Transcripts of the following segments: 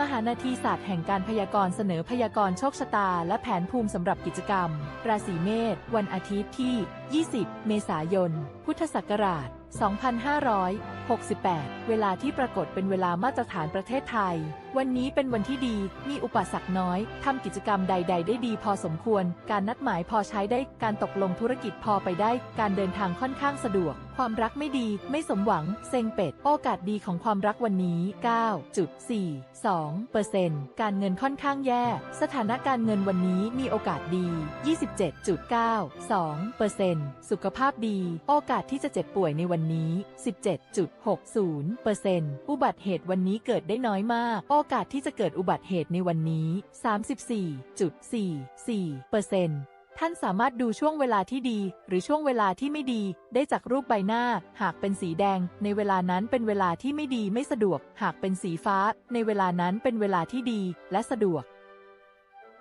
มหานาทีศาสตร์แห่งการพยากรณ์เสนอพยากรณ์โชคชะตา และแผนภูมิสำหรับกิจกรรม ราศีเมษวันอาทิตย์ที่ 20 เมษายน พุทธศักราช 2500 68 เวลาที่ปรากฏเป็นเวลามาตรฐานประเทศไทย วันนี้เป็นวันที่ดี มีอุปสรรคน้อย ทำกิจกรรมใด ๆ ได้ดีพอสมควร การนัดหมายพอใช้ได้ การตกลงธุรกิจพอไปได้ การเดินทางค่อนข้างสะดวก ความรักไม่ดี ไม่สมหวัง เซ็งเป็ด โอกาสดีของความรักวันนี้ 9.42เปอร์เซ็นต์การเงินค่อนข้างแย่ สถานการเงินวันนี้มีโอกาสดี 27.92เปอร์เซ็นต์สุขภาพดี โอกาสที่จะเจ็บป่วยในวันนี้ 17. 60%อุบัติเหตุวันนี้เกิดได้น้อยมาก โอกาสที่จะเกิดอุบัติเหตุในวันนี้ 34.44%ท่านสามารถดูช่วงเวลาที่ดี หรือช่วงเวลาที่ไม่ดี ได้จากรูปใบหน้า หากเป็นสีแดง ในเวลานั้นเป็นเวลาที่ไม่ดีไม่สะดวก หากเป็นสีฟ้า ในเวลานั้นเป็นเวลาที่ดี และสะดวก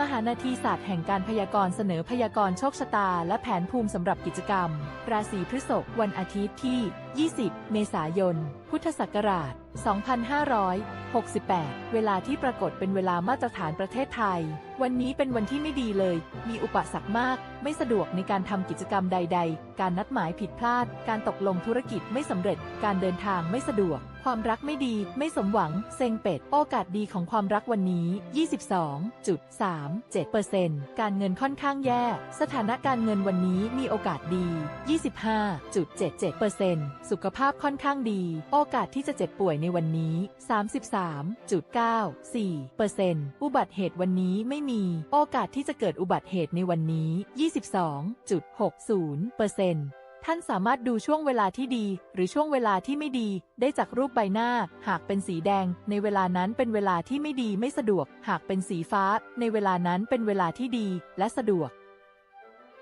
มหานาทีศาสตร์แห่งการพยากรณ์เสนอพยากรณ์โชคชะตา และแผนภูมิสำหรับกิจกรรม ราศีพฤษภวันอาทิตย์ที่ 20 เมษายน พุทธศักราช 2568 เวลาที่ปรากฏเป็นเวลามาตรฐานประเทศไทย วันนี้เป็นวันที่ไม่ดีเลย มีอุปสรรคมาก ไม่สะดวกในการทำกิจกรรมใด ๆ การนัดหมายผิดพลาด การตกลงธุรกิจไม่สำเร็จ การเดินทางไม่สะดวก ความรักไม่ดี ไม่สมหวัง เซ็งเป็ด โอกาสดีของความรักวันนี้ 22.37%การเงินค่อนข้างแย่ สถานะการเงินวันนี้มีโอกาสดี 25.77%สุขภาพค่อนข้างดี โอกาสที่จะเจ็บป่วยในวันนี้ 33.94%อุบัติเหตุวันนี้ไม่มี โอกาสที่จะเกิดอุบัติเหตุในวันนี้ 22.60%ท่านสามารถดูช่วงเวลาที่ดี หรือช่วงเวลาที่ไม่ดี ได้จากรูปใบหน้า หากเป็นสีแดง ในเวลานั้นเป็นเวลาที่ไม่ดีไม่สะดวก หากเป็นสีฟ้า ในเวลานั้นเป็นเวลาที่ดี และสะดวก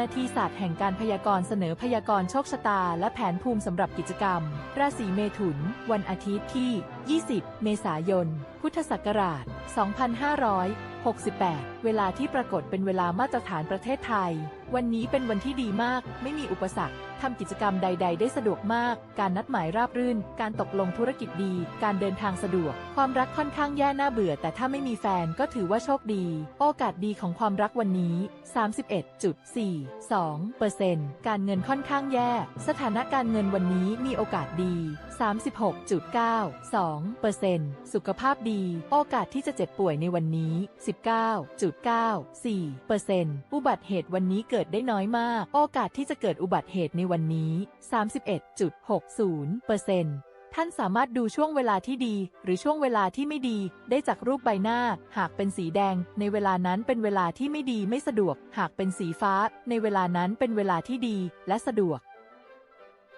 นาทีศาสตร์แห่งการพยากรณ์เสนอพยากรณ์โชคชะตา และแผนภูมิสำหรับกิจกรรม ราศีเมถุน วันอาทิตย์ที่ 20 เมษายน พุทธศักราช 2500 68 เวลาที่ปรากฏเป็นเวลามาตรฐานประเทศไทย วันนี้เป็นวันที่ดีมาก ไม่มีอุปสรรคทำกิจกรรมใด ๆ ได้สะดวกมาก การนัดหมายราบรื่น การตกลงธุรกิจดี การเดินทางสะดวก ความรักค่อนข้างแย่น่าเบื่อ แต่ถ้าไม่มีแฟนก็ถือว่าโชคดี โอกาสดีของความรักวันนี้ 31.42%การเงินค่อนข้างแย่ สถานะการเงินวันนี้มีโอกาสดี 36.92%สุขภาพดี โอกาสที่จะเจ็บป่วยในวันนี้19.94%อุบัติเหตุวันนี้เกิดได้น้อยมาก โอกาสที่จะเกิดอุบัติเหตุในวันนี้ 31.60%ท่านสามารถดูช่วงเวลาที่ดี หรือช่วงเวลาที่ไม่ดี ได้จากรูปใบหน้า หากเป็นสีแดง ในเวลานั้นเป็นเวลาที่ไม่ดีไม่สะดวก หากเป็นสีฟ้า ในเวลานั้นเป็นเวลาที่ดี และสะดวก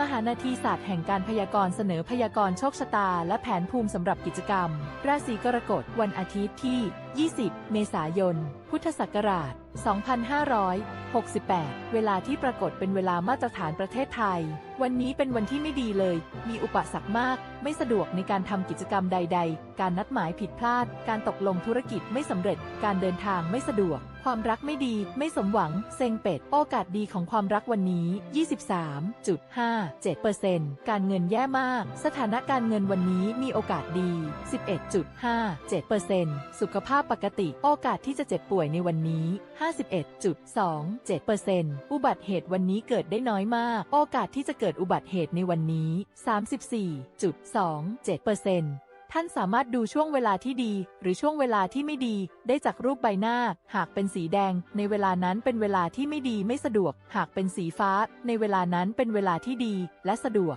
มหานาทีศาสตร์แห่งการพยากรณ์เสนอพยากรณ์โชคชะตา และแผนภูมิสำหรับกิจกรรม ราศีกรกฎวันอาทิตย์ที่ 20 เมษายน พุทธศักราช 2568 เวลาที่ปรากฏเป็นเวลามาตรฐานประเทศไทย วันนี้เป็นวันที่ไม่ดีเลย มีอุปสรรคมาก ไม่สะดวกในการทำกิจกรรมใด ๆ การนัดหมายผิดพลาด การตกลงธุรกิจไม่สำเร็จ การเดินทางไม่สะดวก ความรักไม่ดี ไม่สมหวัง เซ็งเป็ด โอกาสดีของความรักวันนี้ 23.57%การเงินแย่มาก สถานะการเงินวันนี้มีโอกาสดี 11.57%สุขภาพปกติ โอกาสที่จะเจ็บป่วยในวันนี้ 51.27%อุบัติเหตุวันนี้เกิดได้น้อยมาก โอกาสที่จะเกิดอุบัติเหตุในวันนี้ 34.27%ท่านสามารถดูช่วงเวลาที่ดี หรือช่วงเวลาที่ไม่ดี ได้จากรูปใบหน้า หากเป็นสีแดง ในเวลานั้นเป็นเวลาที่ไม่ดีไม่สะดวก หากเป็นสีฟ้า ในเวลานั้นเป็นเวลาที่ดี และสะดวก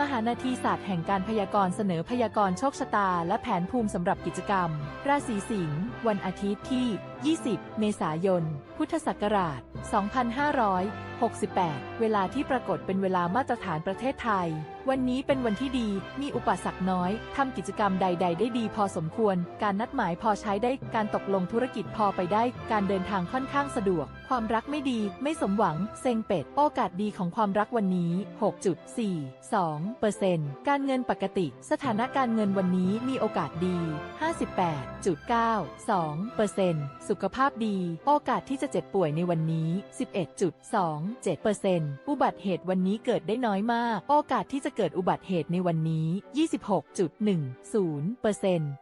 มหานาทีศาสตร์แห่งการพยากรณ์เสนอพยากรณ์โชคชะตา และแผนภูมิสำหรับกิจกรรม ราศีสิงห์วันอาทิตย์ที่ 20 เมษายน พุทธศักราช 2568 เวลาที่ปรากฏเป็นเวลามาตรฐานประเทศไทย วันนี้เป็นวันที่ดี มีอุปสรรคน้อย ทำกิจกรรมใด ๆ ได้ดีพอสมควร การนัดหมายพอใช้ได้ การตกลงธุรกิจพอไปได้ การเดินทางค่อนข้างสะดวก ความรักไม่ดี ไม่สมหวัง เซ็งเป็ด โอกาสดีของความรักวันนี้ 6.42%การเงินปกติ สถานะการเงินวันนี้มีโอกาสดี 58.92%สุขภาพดี โอกาสที่จะเจ็บป่วยในวันนี้ 11.27%อุบัติเหตุวันนี้เกิดได้น้อยมาก โอกาสที่จะเกิดอุบัติเหตุในวันนี้ 26.10%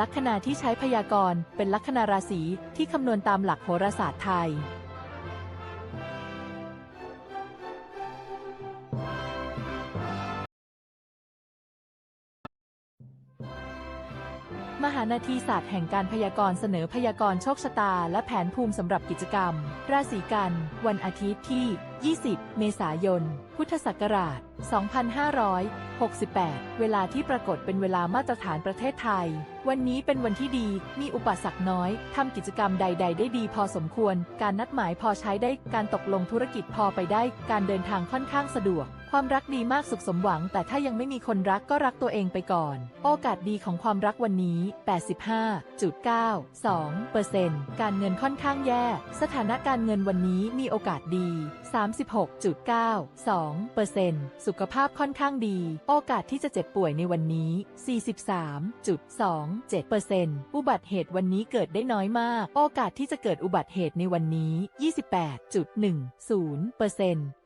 ลัคนาที่ใช้พยากรณ์เป็นลัคนาราศีที่คำนวณตามหลักโหราศาสตร์ไทย มหานาทีศาสตร์แห่งการพยากรณ์เสนอพยากรณ์โชคชะตา และแผนภูมิสำหรับกิจกรรม ราศีกัน วันอาทิตย์ที่ 20 เมษายน พุทธศักราช 2568 เวลาที่ปรากฏเป็นเวลามาตรฐานประเทศไทย วันนี้เป็นวันที่ดี มีอุปสรรคน้อย ทำกิจกรรมใด ๆ ได้ดีพอสมควร การนัดหมายพอใช้ได้ การตกลงธุรกิจพอไปได้ การเดินทางค่อนข้างสะดวก ความรักดีมากสุขสมหวัง แต่ถ้ายังไม่มีคนรักก็รักตัวเองไปก่อน โอกาสดีของความรักวันนี้ 85.92%การเงินค่อนข้างแย่ สถานะการเงินวันนี้มีโอกาสดี 36.92%สุขภาพค่อนข้างดี โอกาสที่จะเจ็บป่วยในวันนี้ 43.27%อุบัติเหตุวันนี้เกิดได้น้อยมาก โอกาสที่จะเกิดอุบัติเหตุในวันนี้ 28.10%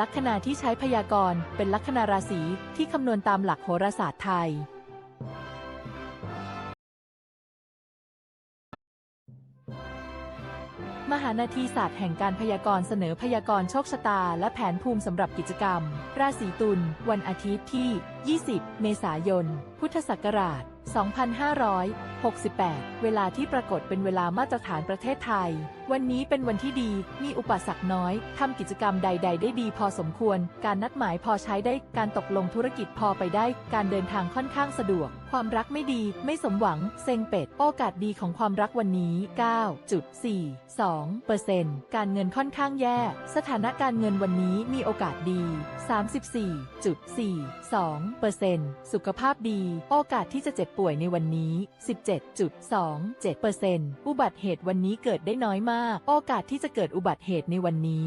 ลัคนาที่ใช้พยากรณ์เป็นลัคนาราศีที่คำนวณตามหลักโหราศาสตร์ไทย มหานาทีศาสตร์แห่งการพยากรณ์เสนอพยากรณ์โชคชะตา และแผนภูมิสำหรับกิจกรรม ราศีตุลวันอาทิตย์ที่ 20 เมษายน พุทธศักราช 2568 เวลาที่ปรากฏเป็นเวลามาตรฐานประเทศไทย วันนี้เป็นวันที่ดี มีอุปสรรคน้อย ทำกิจกรรมใด ๆ ได้ดีพอสมควร การนัดหมายพอใช้ได้ การตกลงธุรกิจพอไปได้ การเดินทางค่อนข้างสะดวก ความรักไม่ดี ไม่สมหวัง เซ็งเป็ด โอกาสดีของความรักวันนี้ 9.42เปอร์เซ็นต์การเงินค่อนข้างแย่ สถานะการเงินวันนี้มีโอกาสดี 34.42เปอร์เซ็นต์สุขภาพดี โอกาสที่จะเจ็บป่วยในวันนี้ 17.27เปอร์เซ็นต์อุบัติเหตุวันนี้เกิดได้น้อยมาก โอกาสที่จะเกิดอุบัติเหตุในวันนี้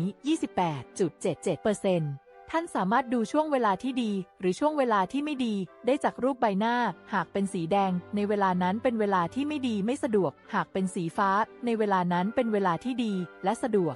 28.77เปอร์เซ็นต์ท่านสามารถดูช่วงเวลาที่ดี หรือช่วงเวลาที่ไม่ดี ได้จากรูปใบหน้า หากเป็นสีแดง ในเวลานั้นเป็นเวลาที่ไม่ดีไม่สะดวก หากเป็นสีฟ้า ในเวลานั้นเป็นเวลาที่ดี และสะดวก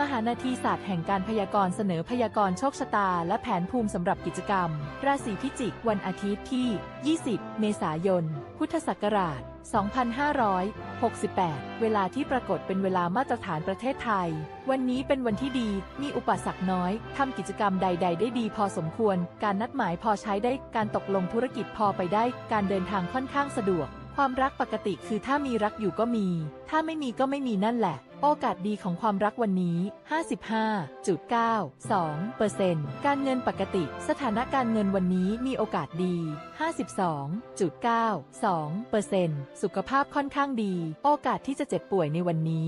มหานาทีศาสตร์แห่งการพยากรณ์เสนอพยากรณ์โชคชะตา และแผนภูมิสำหรับกิจกรรม ราศีพิจิก วันอาทิตย์ที่ 20 เมษายน พุทธศักราช 2568 เวลาที่ปรากฏเป็นเวลามาตรฐานประเทศไทย วันนี้เป็นวันที่ดี มีอุปสรรคน้อย ทำกิจกรรมใด ๆ ได้ดีพอสมควร การนัดหมายพอใช้ได้ การตกลงธุรกิจพอไปได้ การเดินทางค่อนข้างสะดวก ความรักปกติคือถ้ามีรักอยู่ก็มี ถ้าไม่มีก็ไม่มีนั่นแหละ โอกาสดีของความรักวันนี้ 55.92เปอร์เซ็นต์การเงินปกติ สถานการเงินวันนี้มีโอกาสดี 52.92เปอร์เซ็นต์สุขภาพค่อนข้างดี โอกาสที่จะเจ็บป่วยในวันนี้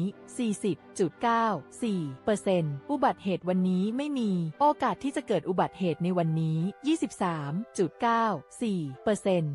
40.94เปอร์เซ็นต์อุบัติเหตุวันนี้ไม่มี โอกาสที่จะเกิดอุบัติเหตุในวันนี้ 23.94เปอร์เซ็นต์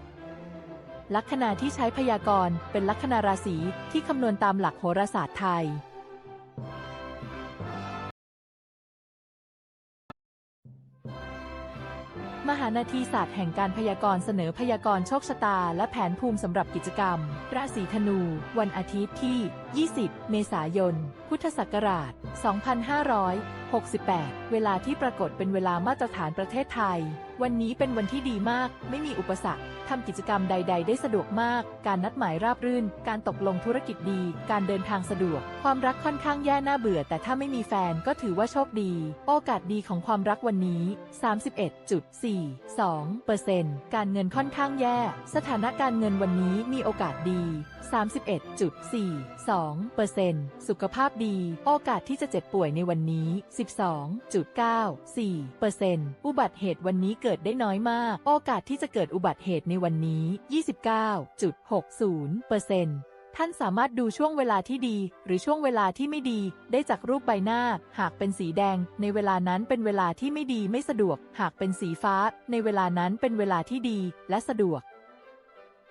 ลัคนาที่ใช้พยากรณ์เป็นลัคนาราศีที่คำนวณตามหลักโหราศาสตร์ไทย มหานาทีศาสตร์แห่งการพยากรณ์เสนอพยากรณ์โชคชะตา และแผนภูมิสำหรับกิจกรรม ราศีธนู วันอาทิตย์ที่ 20 เมษายน พุทธศักราช 2568 เวลาที่ปรากฏเป็นเวลามาตรฐานประเทศไทยวันนี้เป็นวันที่ดีมาก ไม่มีอุปสรรคทำกิจกรรมใด ๆ ได้สะดวกมาก การนัดหมายราบรื่น การตกลงธุรกิจดี การเดินทางสะดวก ความรักค่อนข้างแย่น่าเบื่อ แต่ถ้าไม่มีแฟนก็ถือว่าโชคดี โอกาสดีของความรักวันนี้ 31.42เปอร์เซ็นต์การเงินค่อนข้างแย่ สถานะการเงินวันนี้มีโอกาสดี 31.42เปอร์เซ็นต์สุขภาพดี โอกาสที่จะเจ็บป่วยในวันนี้ 12.94เปอร์เซ็นต์อุบัติเหตุวันนี้เกิดได้น้อยมาก โอกาสที่จะเกิดอุบัติเหตุในวันนี้ 29.60%ท่านสามารถดูช่วงเวลาที่ดี หรือช่วงเวลาที่ไม่ดี ได้จากรูปใบหน้า หากเป็นสีแดง ในเวลานั้นเป็นเวลาที่ไม่ดีไม่สะดวก หากเป็นสีฟ้า ในเวลานั้นเป็นเวลาที่ดี และสะดวก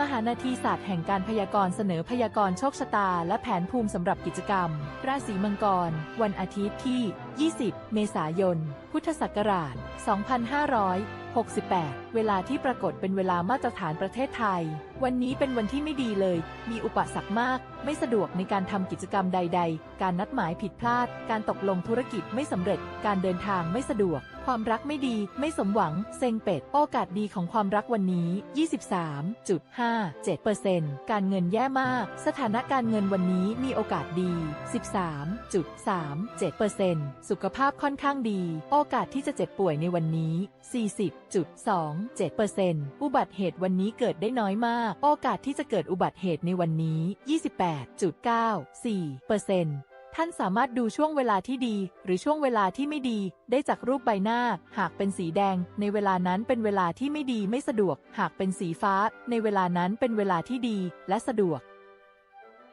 มหานาทีศาสตร์แห่งการพยากรณ์เสนอพยากรณ์โชคชะตา และแผนภูมิสำหรับกิจกรรม ราศีมังกร วันอาทิตย์ที่20 เมษายน พุทธศักราช 2568 เวลาที่ปรากฏเป็นเวลามาตรฐานประเทศไทย วันนี้เป็นวันที่ไม่ดีเลย มีอุปสรรคมาก ไม่สะดวกในการทำกิจกรรมใด ๆ การนัดหมายผิดพลาด การตกลงธุรกิจไม่สำเร็จ การเดินทางไม่สะดวก ความรักไม่ดี ไม่สมหวัง เซ็งเป็ด โอกาสดีของความรักวันนี้ 23.57%การเงินแย่มาก สถานะการเงินวันนี้มีโอกาสดี 13.37%สุขภาพค่อนข้างดี โอกาสที่จะเจ็บป่วยในวันนี้ 40.27%อุบัติเหตุวันนี้เกิดได้น้อยมาก โอกาสที่จะเกิดอุบัติเหตุในวันนี้ 28.94%ท่านสามารถดูช่วงเวลาที่ดี หรือช่วงเวลาที่ไม่ดี ได้จากรูปใบหน้า หากเป็นสีแดง ในเวลานั้นเป็นเวลาที่ไม่ดีไม่สะดวก หากเป็นสีฟ้า ในเวลานั้นเป็นเวลาที่ดี และสะดวก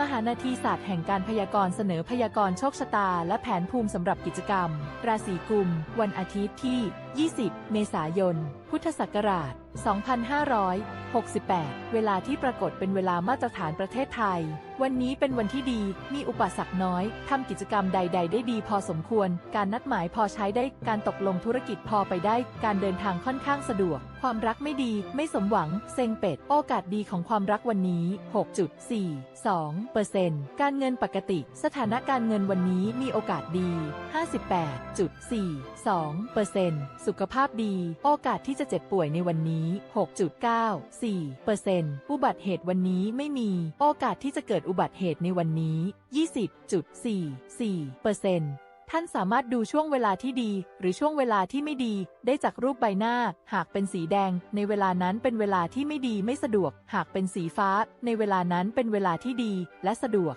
มหานาทีศาสตร์แห่งการพยากรณ์เสนอพยากรณ์โชคชะตา และแผนภูมิสำหรับกิจกรรม ราศีกุม วันอาทิตย์ที่ 20 เมษายน พุทธศักราช 2568 เวลาที่ปรากฏเป็นเวลามาตรฐานประเทศไทย วันนี้เป็นวันที่ดี มีอุปสรรคน้อย ทำกิจกรรมใด ๆ ได้ดีพอสมควร การนัดหมายพอใช้ได้ การตกลงธุรกิจพอไปได้ การเดินทางค่อนข้างสะดวก ความรักไม่ดี ไม่สมหวัง เซ็งเป็ด โอกาสดีของความรักวันนี้ 6.42%การเงินปกติ สถานะการเงินวันนี้มีโอกาสดี 6.2%สุขภาพดี โอกาสที่จะเจ็บป่วยในวันนี้ 6.94%อุบัติเหตุวันนี้ไม่มี โอกาสที่จะเกิดอุบัติเหตุในวันนี้ 20.44%ท่านสามารถดูช่วงเวลาที่ดี หรือช่วงเวลาที่ไม่ดี ได้จากรูปใบหน้า หากเป็นสีแดง ในเวลานั้นเป็นเวลาที่ไม่ดีไม่สะดวก หากเป็นสีฟ้า ในเวลานั้นเป็นเวลาที่ดี และสะดวก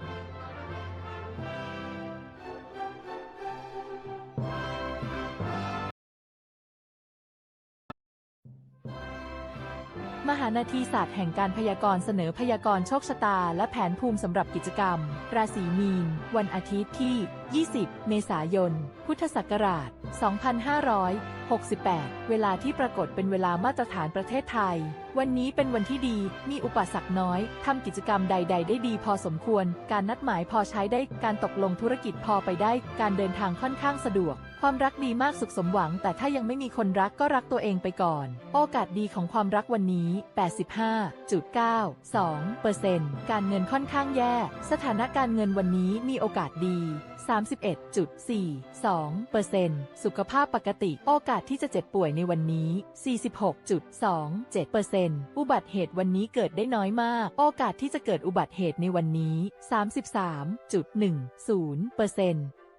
นาทีศาสตร์แห่งการพยากรณ์เสนอพยากรณ์โชคชะตา และแผนภูมิสำหรับกิจกรรม ราศีมีน วันอาทิตย์ที่ 20 เมษายน พุทธศักราช 2568 เวลาที่ปรากฏเป็นเวลามาตรฐานประเทศไทย วันนี้เป็นวันที่ดี มีอุปสรรคน้อย ทำกิจกรรมใด ๆ ได้ดีพอสมควร การนัดหมายพอใช้ได้ การตกลงธุรกิจพอไปได้ การเดินทางค่อนข้างสะดวก ความรักดีมากสุขสมหวัง แต่ถ้ายังไม่มีคนรักก็รักตัวเองไปก่อน โอกาสดีของความรักวันนี้ 85.92%การเงินค่อนข้างแย่ สถานะการเงินวันนี้มีโอกาสดี 31.42%สุขภาพปกติ โอกาสที่จะเจ็บป่วยในวันนี้ 46.27%อุบัติเหตุวันนี้เกิดได้น้อยมาก โอกาสที่จะเกิดอุบัติเหตุในวันนี้ 33.10%